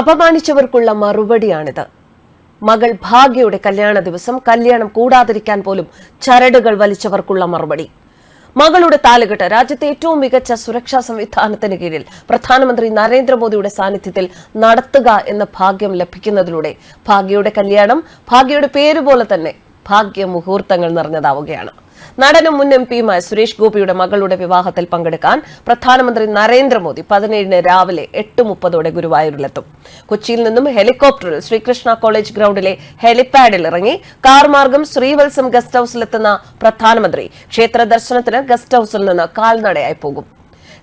അപമാനിച്ചവർക്കുള്ള മറുപടിയാണിത്. മകൾ ഭാഗ്യയുടെ കല്യാണ ദിവസം കല്യാണം കൂടാതിരിക്കാൻ പോലും ചരടുകൾ വലിച്ചവർക്കുള്ള മറുപടി. മകളുടെ താലുകെട്ട് രാജ്യത്തെ ഏറ്റവും മികച്ച സുരക്ഷാ സംവിധാനത്തിന് കീഴിൽ പ്രധാനമന്ത്രി നരേന്ദ്രമോദിയുടെ സാന്നിധ്യത്തിൽ നടത്തുക എന്ന ഭാഗ്യം ലഭിക്കുന്നതിലൂടെ ഭാഗ്യയുടെ കല്യാണം ഭാഗ്യയുടെ പേര് പോലെ തന്നെ ഭാഗ്യ മുഹൂർത്തങ്ങൾ നിറഞ്ഞതാവുകയാണ്. നടനും മുൻ എം പിയുമായ സുരേഷ് ഗോപിയുടെ മകളുടെ വിവാഹത്തിൽ പങ്കെടുക്കാൻ പ്രധാനമന്ത്രി നരേന്ദ്രമോദി പതിനേഴിന് രാവിലെ എട്ട് മുപ്പതോടെ ഗുരുവായൂരിലെത്തും. കൊച്ചിയിൽ നിന്നും ഹെലികോപ്റ്ററിൽ ശ്രീകൃഷ്ണ കോളേജ് ഗ്രൗണ്ടിലെ ഹെലിപാഡിൽ ഇറങ്ങി കാർ മാർഗം ശ്രീവത്സം ഗസ്റ്റ് ഹൌസിലെത്തുന്ന പ്രധാനമന്ത്രി ക്ഷേത്ര ദർശനത്തിന് ഗസ്റ്റ് ഹൌസിൽ നിന്ന് കാൽനടയായി പോകും.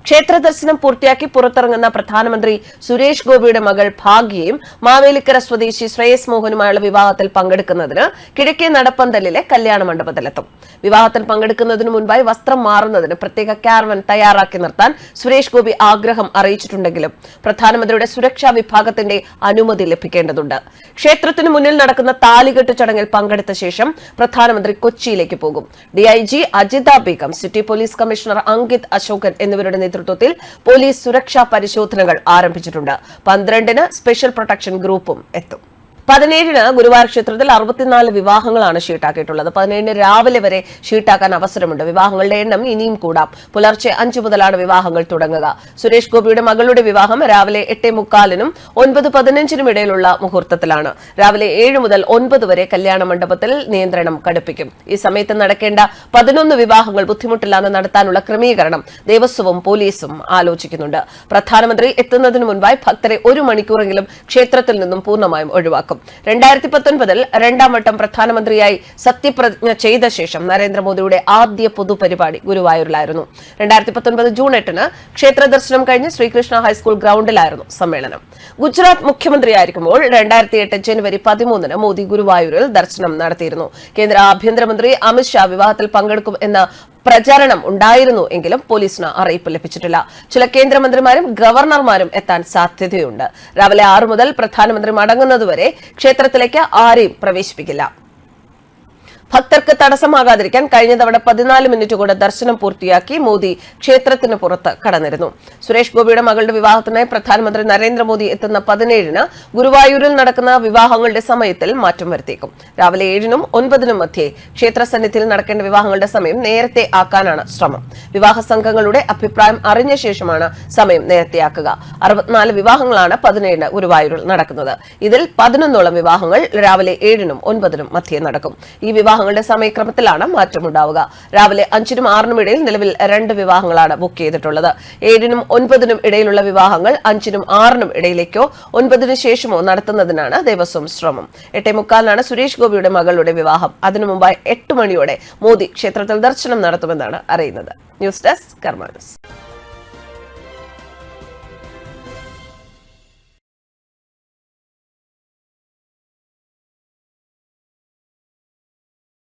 ക്ഷേത്ര ദർശനം പൂർത്തിയാക്കി പുറത്തിറങ്ങുന്ന പ്രധാനമന്ത്രി സുരേഷ് ഗോപിയുടെ മകൾ ഭാഗ്യയും മാവേലിക്കര സ്വദേശി ശ്രേയസ് മോഹനുമായുള്ള വിവാഹത്തിൽ പങ്കെടുക്കുന്നതിന് കിഴക്കേ നടപ്പന്തലിലെ കല്യാണ മണ്ഡപത്തിലെത്തും. വിവാഹത്തിൽ പങ്കെടുക്കുന്നതിന് മുൻപായി വസ്ത്രം മാറുന്നതിന് പ്രത്യേക കാർവൻ തയ്യാറാക്കി നിർത്താൻ സുരേഷ് ഗോപി ആഗ്രഹം അറിയിച്ചിട്ടുണ്ടെങ്കിലും പ്രധാനമന്ത്രിയുടെ സുരക്ഷാ വിഭാഗത്തിന്റെ അനുമതി ലഭിക്കേണ്ടതുണ്ട്. ക്ഷേത്രത്തിന് മുന്നിൽ നടക്കുന്ന താലികെട്ട് ചടങ്ങിൽ പങ്കെടുത്ത ശേഷം പ്രധാനമന്ത്രി കൊച്ചിയിലേക്ക് പോകും. DIG Ajitha Beegum city police commissioner Ankit Ashokan എന്നിവരുടെ നേതൃത്വത്തിൽ പോലീസ് സുരക്ഷാ പരിശോധനകൾ ആരംഭിച്ചിട്ടുണ്ട്. പന്ത്രണ്ടിന് സ്പെഷ്യൽ പ്രൊട്ടക്ഷൻ ഗ്രൂപ്പും എത്തും. പതിനേഴിന് ഗുരുവായൂർ ക്ഷേത്രത്തിൽ അറുപത്തിനാല് വിവാഹങ്ങളാണ് ഷീട്ടാക്കിയിട്ടുള്ളത്. പതിനേഴിന് രാവിലെ വരെ ഷീട്ടാക്കാൻ അവസരമുണ്ട്. വിവാഹങ്ങളുടെ എണ്ണം ഇനിയും കൂടാം. പുലർച്ചെ അഞ്ചു മുതലാണ് വിവാഹങ്ങൾ തുടങ്ങുക. സുരേഷ് ഗോപിയുടെ മകളുടെ വിവാഹം രാവിലെ എട്ടേ മുക്കാലിനും ഒൻപത് പതിനഞ്ചിനും ഇടയിലുള്ള മുഹൂർത്തത്തിലാണ്. രാവിലെ ഏഴ് മുതൽ ഒൻപത് വരെ കല്യാണ മണ്ഡപത്തിൽ നിയന്ത്രണം കടുപ്പിക്കും. ഈ സമയത്ത് നടക്കേണ്ട പതിനൊന്ന് വിവാഹങ്ങൾ ബുദ്ധിമുട്ടില്ലാതെ നടത്താനുള്ള ക്രമീകരണം ദേവസ്വവും പോലീസും ആലോചിക്കുന്നുണ്ട്. പ്രധാനമന്ത്രി എത്തുന്നതിന് മുൻപായി ഭക്തരെ ഒരു മണിക്കൂറെങ്കിലും ക്ഷേത്രത്തിൽ നിന്നും പൂർണമായും ഒഴിവാക്കും. രണ്ടായിരത്തി പത്തൊൻപതിൽ രണ്ടാം വട്ടം പ്രധാനമന്ത്രിയായി സത്യപ്രതിജ്ഞ ചെയ്ത ശേഷം നരേന്ദ്രമോദിയുടെ ആദ്യ പൊതുപരിപാടി ഗുരുവായൂരിലായിരുന്നു. രണ്ടായിരത്തി പത്തൊൻപത് ജൂൺ എട്ടിന് ക്ഷേത്ര ദർശനം കഴിഞ്ഞ് ശ്രീകൃഷ്ണ ഹൈസ്കൂൾ ഗ്രൗണ്ടിലായിരുന്നു സമ്മേളനം. ഗുജറാത്ത് മുഖ്യമന്ത്രിയായിരിക്കുമ്പോൾ രണ്ടായിരത്തി എട്ട് ജനുവരി പതിമൂന്നിന് മോദി ഗുരുവായൂരിൽ ദർശനം നടത്തിയിരുന്നു. കേന്ദ്ര ആഭ്യന്തരമന്ത്രി അമിത്ഷാ വിവാഹത്തിൽ പങ്കെടുക്കും എന്ന പ്രചാരണം ഉണ്ടായിരുന്നു എങ്കിലും പോലീസിന് അറിയിപ്പ് ലഭിച്ചിട്ടില്ല. ചില കേന്ദ്രമന്ത്രിമാരും ഗവർണർമാരും എത്താൻ സാധ്യതയുണ്ട്. രാവിലെ ആറു മുതൽ പ്രധാനമന്ത്രി മടങ്ങുന്നതുവരെ ക്ഷേത്രത്തിലേക്ക് ആരെയും പ്രവേശിപ്പിക്കില്ല. ഭക്തർക്ക് തടസ്സമാകാതിരിക്കാൻ കഴിഞ്ഞ തവണ പതിനാല് മിനിറ്റ് കൂടെ ദർശനം പൂർത്തിയാക്കി മോദി ക്ഷേത്രത്തിന് പുറത്ത് കടന്നിരുന്നു. സുരേഷ് ഗോപിയുടെ മകളുടെ വിവാഹത്തിനായി പ്രധാനമന്ത്രി നരേന്ദ്രമോദി എത്തുന്ന പതിനേഴിന് ഗുരുവായൂരിൽ നടക്കുന്ന വിവാഹങ്ങളുടെ സമയത്തിൽ മാറ്റം വരുത്തിയേക്കും. രാവിലെ ഏഴിനും ഒൻപതിനും മധ്യേ ക്ഷേത്ര സന്നിധിയിൽ നടക്കേണ്ട വിവാഹങ്ങളുടെ സമയം നേരത്തെ ആക്കാനാണ് ശ്രമം. വിവാഹ സംഘങ്ങളുടെ അഭിപ്രായം അറിഞ്ഞ ശേഷമാണ് സമയം നേരത്തെയാക്കുക. അറുപത്തിനാല് വിവാഹങ്ങളാണ് പതിനേഴിന് ഗുരുവായൂരിൽ നടക്കുന്നത്. ഇതിൽ പതിനൊന്നോളം വിവാഹങ്ങൾ രാവിലെ ഏഴിനും ഒൻപതിനും മധ്യേ നടക്കും. ഈ വിവാഹങ്ങളുടെ സമയക്രമത്തിലാണ് മാറ്റമുണ്ടാവുക. രാവിലെ അഞ്ചിനും ആറിനും ഇടയിൽ നിലവിൽ രണ്ട് വിവാഹങ്ങളാണ് ബുക്ക് ചെയ്തിട്ടുള്ളത്. ഏഴിനും ഒൻപതിനും ഇടയിലുള്ള വിവാഹങ്ങൾ അഞ്ചിനും ആറിനും ഇടയിലേക്കോ ഒൻപതിനു ശേഷമോ നടത്തുന്നതിനാണ് ദേവസ്വം ശ്രമം. എട്ടേ മുക്കാലിനാണ് സുരേഷ് ഗോപിയുടെ മകളുടെ വിവാഹം. അതിനു മുമ്പായി എട്ട് മണിയോടെ മോദി ക്ഷേത്രത്തിൽ ദർശനം നടത്തുമെന്നാണ് അറിയുന്നത്. News desk കർമാനസ്